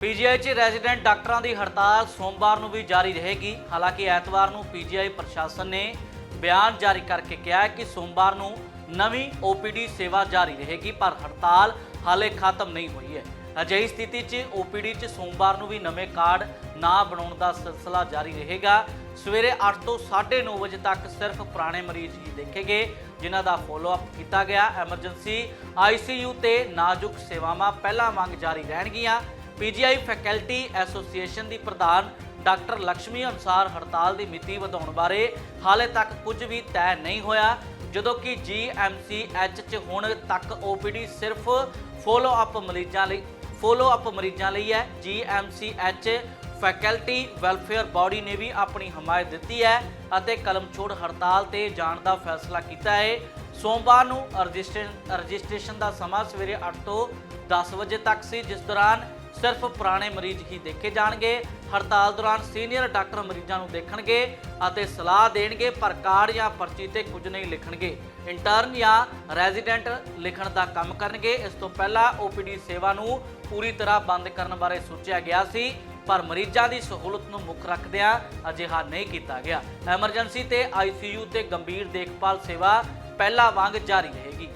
PGI 'ਚ resident ਡਾਕਟਰਾਂ ਦੀ ਹੜਤਾਲ ਸੋਮਵਾਰ ਨੂੰ ਵੀ ਜਾਰੀ ਰਹੇਗੀ। ਹਾਲਾਂਕਿ ਐਤਵਾਰ ਨੂੰ ਪੀਜੀਆਈ ਪ੍ਰਸ਼ਾਸਨ ਨੇ ਬਿਆਨ ਜਾਰੀ ਕਰਕੇ ਕਿਹਾ ਕਿ ਸੋਮਵਾਰ ਨੂੰ ਨਵੀਂ ਓਪੀਡੀ ਸੇਵਾ ਜਾਰੀ ਰਹੇਗੀ, ਪਰ ਹੜਤਾਲ ਹਾਲੇ ਖਤਮ ਨਹੀਂ ਹੋਈ ਹੈ। ਅਜਿਹੀ ਸਥਿਤੀ 'ਚ ਓਪੀਡੀ 'ਚ ਸੋਮਵਾਰ ਨੂੰ ਵੀ ਨਵੇਂ ਕਾਰਡ ਨਾ ਬਣਾਉਣ ਦਾ ਸਿਲਸਿਲਾ ਜਾਰੀ ਰਹੇਗਾ। ਸਵੇਰੇ 8 ਤੋਂ 9:30 ਵਜੇ ਤੱਕ ਸਿਰਫ ਪੁਰਾਣੇ ਮਰੀਜ਼ ਹੀ ਦੇਖੇਗੇ ਜਿਨ੍ਹਾਂ ਦਾ ਫੋਲੋਅਪ ਕੀਤਾ ਗਿਆ। ਐਮਰਜੈਂਸੀ ਆਈਸੀਯੂ ਤੇ ਨਾਜ਼ੁਕ ਸੇਵਾਵਾਂ ਪਹਿਲਾਂ ਵਾਂਗ ਜਾਰੀ ਰਹਿਣਗੀਆਂ। ਪੀਜੀਆਈ ਫੈਕਲਟੀ ਐਸੋਸੀਏਸ਼ਨ ਦੀ ਪ੍ਰਧਾਨ ਡਾਕਟਰ ਲక్ష్ਮੀ ਅਨੁਸਾਰ ਹੜਤਾਲ ਦੀ ਮਿਤੀ ਵਧਾਉਣ ਬਾਰੇ ਹਾਲੇ ਤੱਕ ਕੁਝ ਵੀ ਤੈਅ ਨਹੀਂ ਹੋਇਆ, ਜਦੋਂ ਕਿ ਜੀਐਮਸੀਐਚ ਚ ਹੁਣ ਤੱਕ ਓਪੀਡੀ ਸਿਰਫ ਫੋਲੋ ਅਪ ਮਰੀਜ਼ਾਂ ਲਈ ਫੋਲੋ ਅਪ ਮਰੀਜ਼ਾਂ ਲਈ ਹੈ। ਜੀਐਮਸੀਐਚ ਫੈਕਲਟੀ ਵੈਲਫੇਅਰ ਬਾਡੀ ਨੇ ਵੀ ਆਪਣੀ ਹਮਾਇਤ ਦਿੱਤੀ ਹੈ ਅਤੇ ਕਲਮ ਛੋੜ ਹੜਤਾਲ ਤੇ ਜਾਣ ਦਾ ਫੈਸਲਾ ਕੀਤਾ ਹੈ। ਸੋਮਵਾਰ ਨੂੰ ਰਜਿਸਟ੍ਰੇਸ਼ਨ ਰਜਿਸਟ੍ਰੇਸ਼ਨ ਦਾ ਸਮਾਂ ਸਵੇਰੇ 8 ਤੋਂ 10 ਵਜੇ ਤੱਕ ਸੀ, ਜਿਸ ਦੌਰਾਨ ਸਿਰਫ ਪੁਰਾਣੇ ਮਰੀਜ਼ ਹੀ ਦੇਖੇ ਜਾਣਗੇ। ਹੜਤਾਲ ਦੌਰਾਨ ਸੀਨੀਅਰ ਡਾਕਟਰ ਮਰੀਜ਼ਾਂ ਨੂੰ ਦੇਖਣਗੇ ਅਤੇ ਸਲਾਹ ਦੇਣਗੇ, ਪਰ ਕਾਰਡ ਜਾਂ ਪਰਚੀ ਤੇ ਕੁਝ ਨਹੀਂ ਲਿਖਣਗੇ। ਇੰਟਰਨ ਜਾਂ ਰੈਜ਼ੀਡੈਂਟ ਲਿਖਣ ਦਾ ਕੰਮ ਕਰਨਗੇ। ਇਸ ਤੋਂ ਪਹਿਲਾਂ ਓਪੀਡੀ ਸੇਵਾ ਨੂੰ ਪੂਰੀ ਤਰ੍ਹਾਂ ਬੰਦ ਕਰਨ ਬਾਰੇ ਸੋਚਿਆ ਗਿਆ ਸੀ, ਪਰ ਮਰੀਜ਼ਾਂ ਦੀ ਸਹੂਲਤ ਨੂੰ ਮੁੱਖ ਰੱਖਦਿਆਂ ਅਜਿਹਾ ਨਹੀਂ ਕੀਤਾ ਗਿਆ। ਐਮਰਜੈਂਸੀ ਤੇ ਆਈਸੀਯੂ ਤੇ ਗੰਭੀਰ ਦੇਖਭਾਲ ਸੇਵਾ ਪਹਿਲਾਂ ਵਾਂਗ ਜਾਰੀ ਰਹੇਗੀ।